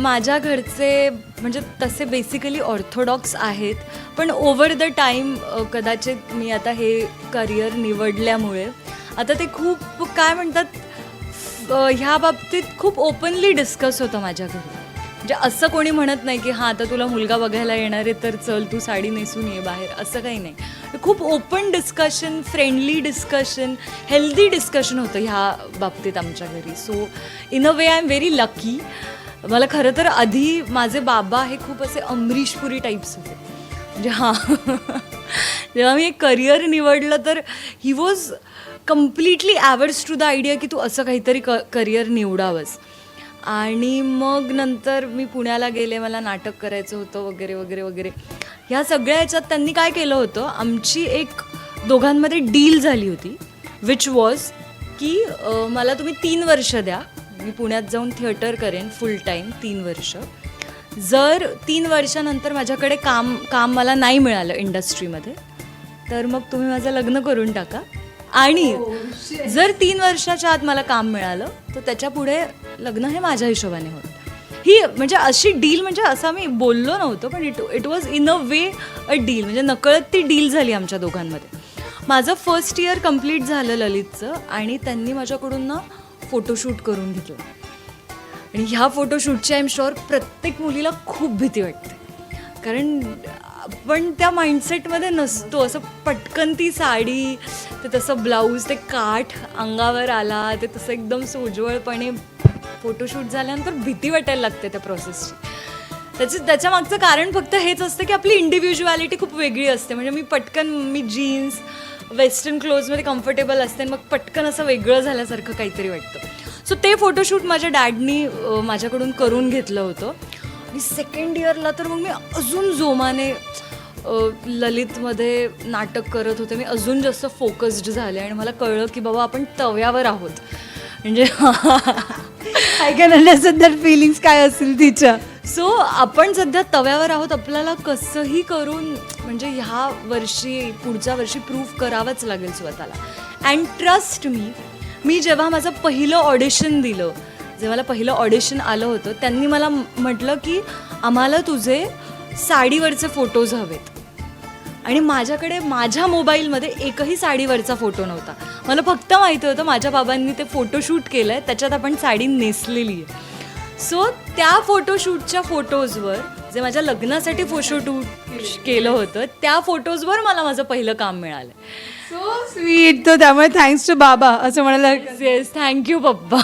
माझ्या घरचे म्हणजे तसे बेसिकली ऑर्थोडॉक्स आहेत पण ओव्हर द टाईम कदाचित मी आता हे करिअर निवडल्यामुळे आता ते खूप काय म्हणतात ह्या बाबतीत खूप ओपनली डिस्कस होतं माझ्या घरी. म्हणजे असं कोणी म्हणत नाही की हां आता तुला मुलगा बघायला येणार आहे तर चल तू साडी नेसून ये बाहेर. असं काही नाही. खूप open discussion friendly discussion healthy discussion होतं ह्या बाबतीत आमच्या घरी. So in a way I am very lucky मला खरं तर आधी माझे बाबा हे खूप असे अमरीशपुरी टाईप्स होते. म्हणजे हां. जेव्हा मी एक करिअर निवडलं तर he was completely averse to the idea की तू असं काहीतरी क करिअर निवडावंस. आणि मग नंतर मी पुण्याला गेले मला नाटक करायचं होतं वगैरे वगैरे वगैरे. ह्या सगळ्या ह्याच्यात त्यांनी काय केलं होतं आमची एक दोघांमध्ये डील झाली होती विच वॉज की मला तुम्ही तीन वर्ष द्या मी पुण्यात जाऊन थिएटर करेन फुल टाईम तीन वर्ष. जर तीन वर्षानंतर माझ्याकडे काम काम मला नाही मिळालं इंडस्ट्रीमध्ये तर मग तुम्ही माझं लग्न करून टाका. आणि जर तीन वर्षाच्या आत मला काम मिळालं तर त्याच्या पुढे लग्न हे माझ्या हिशोबाने होतं. ही म्हणजे अशी डील म्हणजे असं आम्ही बोललो नव्हतो पण it it was in a way ideal म्हणजे नकळत ती डील झाली आमच्या दोघांमध्ये. माझं फर्स्ट इयर कंप्लीट झालं ललितचं आणि त्यांनी माझ्याकडून ना फोटोशूट करून घेतला आणि ह्या फोटोशूटची आय एम शुअर प्रत्येक मुलीला खूप भीती वाटते. कारण आपण त्या माइंडसेटमध्ये नसतो. असं पटकन ती साडी ते तसं ब्लाऊज ते काठ अंगावर आला ते तसं एकदम सोज्वळपणे फोटोशूट झाल्यानंतर भीती वाटायला लागते त्या प्रोसेसची त्याचं त्याच्या मागचं कारण फक्त हेच असतं की आपली इंडिव्हिज्युअलिटी खूप वेगळी असते. म्हणजे मी पटकन मी जीन्स वेस्टर्न क्लोजमध्ये कम्फर्टेबल असते आणि मग पटकन असं वेगळं झाल्यासारखं काहीतरी वाटतं. सो ते फोटोशूट माझ्या डॅडनी माझ्याकडून करून घेतलं होतं. आणि सेकंड इयरला तर मग मी अजून जोमाने ललितमध्ये नाटक करत होते. मी अजून जास्त फोकस्ड झाले आणि मला कळलं की बाबा आपण तव्यावर आहोत. म्हणजे I can understand that feelings काय असतील तिच्या? सो आपण सध्या तव्यावर आहोत आपल्याला कसंही करून म्हणजे ह्या वर्षी पुढच्या वर्षी प्रूव्ह करावंच लागेल स्वतःला. अँड ट्रस्ट मी मी जेव्हा माझं पहिलं ऑडिशन दिलं जेव्हा मला पहिलं ऑडिशन आलं होतं त्यांनी मला म्हटलं की आम्हाला तुझे साडीवरचे फोटोज हवेत. आणि माझ्याकडे माझ्या मोबाईलमध्ये एकही साडीवरचा फोटो नव्हता. मला फक्त माहिती होतं माझ्या बाबांनी ते फोटोशूट केलं आहे त्याच्यात आपण साडी नेसलेली आहे सो त्या फोटोशूटच्या फोटोजवर जे माझ्या लग्नासाठी फोटोशूट केलं होतं त्या फोटोजवर मला माझं पहिलं काम मिळालं. सो स्वीट तो त्यामुळे थँक्स टू बाबा असं म्हणायला येस थँक्यू पप्पा